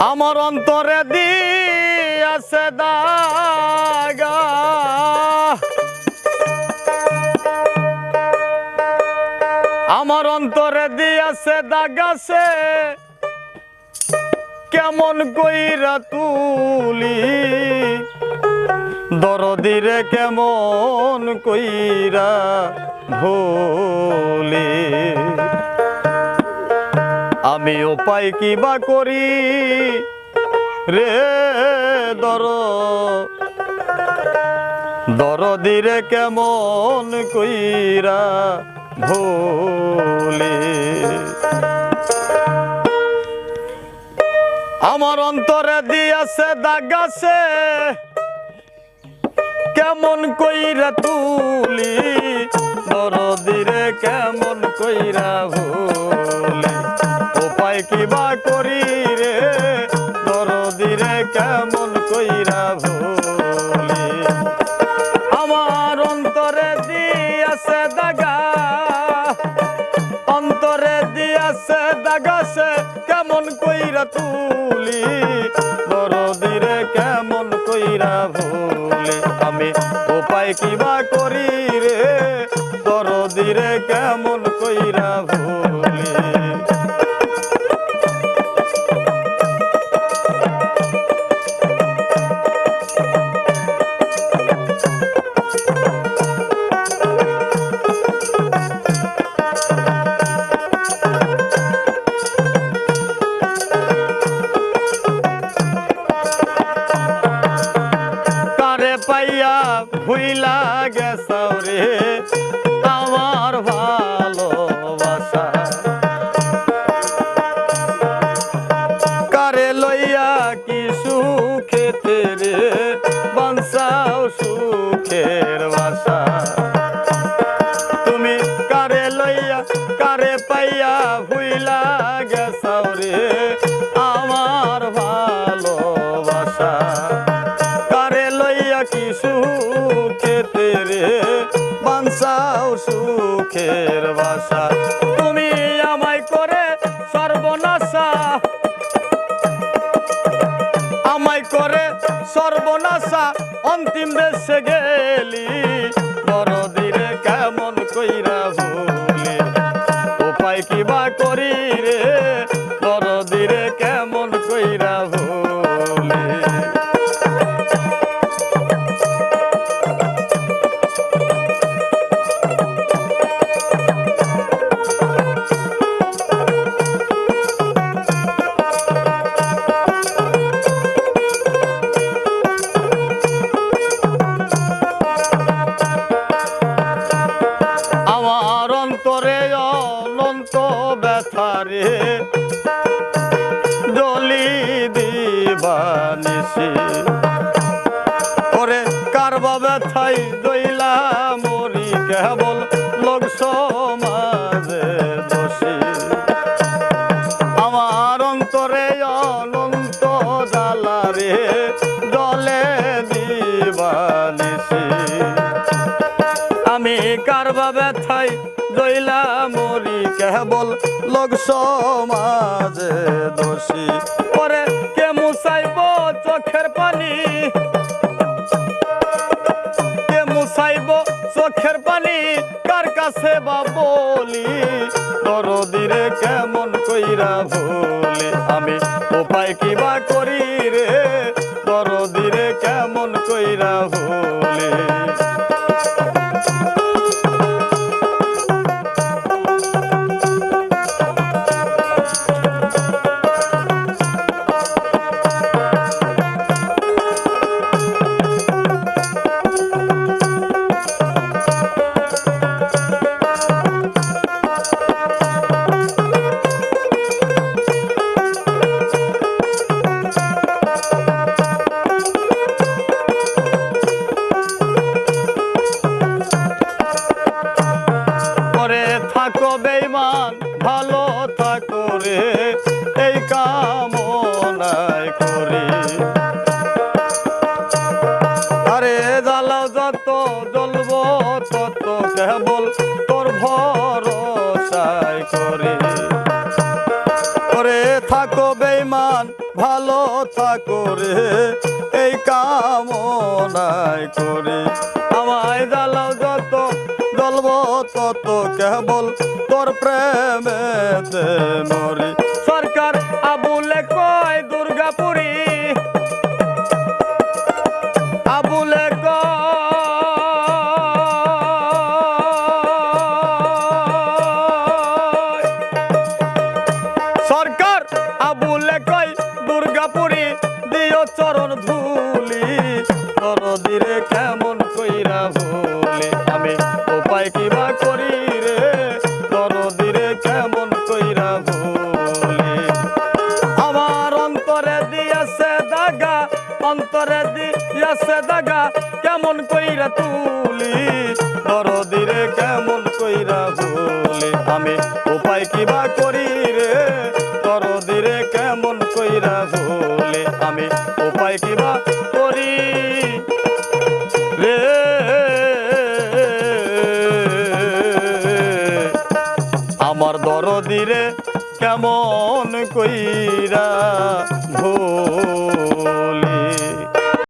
আমার অন্তরে দিয়াছে দাগা। আমার অন্তরে দিয়াছে দাগাছে। কেমন কইরা তুলি? দরদিরে কেমন কইরা ভুলি? আমি উপায় কি বা করি? রে দর দরদিরে কেমন কইরা ভুলি? আমার অন্তরে দিয়াছে দাগাছে, কেমন কইরা তুলি? দরদিরে কেমন কইরা ভুলি? কিবা করি রে। দরদিরে কেমন কইরা ভুলি আমার অন্তরে দিয়াছে দাগা। অন্তরে দিয়াছে দাগাছে কেমন কইরা তুলি। দরদিরে কেমন কইরা ভুলি আমি উপায় কিবা করি রে। দরদিরে কেমন কইরা ভুলি পাইয়া ভুইলা গেছাও রে। আমার ভালোবাসা। কারে লইয়া কি সুখেতে রে? বানসাও সুখের বাসা। তুমি কারে লইয়া, কারে সুখের বাসা। তুমি আমায় করে সর্বনাশা। আমায় করে সর্বনাশা। অন্তিম দেশে গেলি। দরদিরে কেমন কইরা ভুলি। উপায় কিবা করি? অন্তরে অনন্ত ব্যথারে জলি দিবানিসি ওরে কারবা ব্যথাই দইলা মরি কেবল লোক কেবল লোক সমাজে দোষী। পরে কে মুসাইব চোখের পানি? কে মুসাইব চোখের পানি? কার কাছে বা বলি? দরদিরে কেমন কইরা ভুলি? আমি উপায় কিবা করি আদায় করে। করে থাকো বেমান ভালো থাকো রে। এই কামনায় করে। আমায় জ্বালাও যত জ্বলব তত কেবল তোর প্রেমে মরে সরকার আবুলে কয়, দুর্গাপুরী। আবুলে চরণ ধুলি দিরে কেমন কইরা ভুলি আমি উপায় কিবা করি রে? দিরে কেমন কইরা ভুলি আমার অন্তরে দিয়েছে দাগা, অন্তরে দিয়েছে দাগা, কেমন কইরা তুলি? দরদিরে কেমন কইরা ভুলি আমি উপায় কিবা করি আমার দরদিরে কেমন কইরা ভোল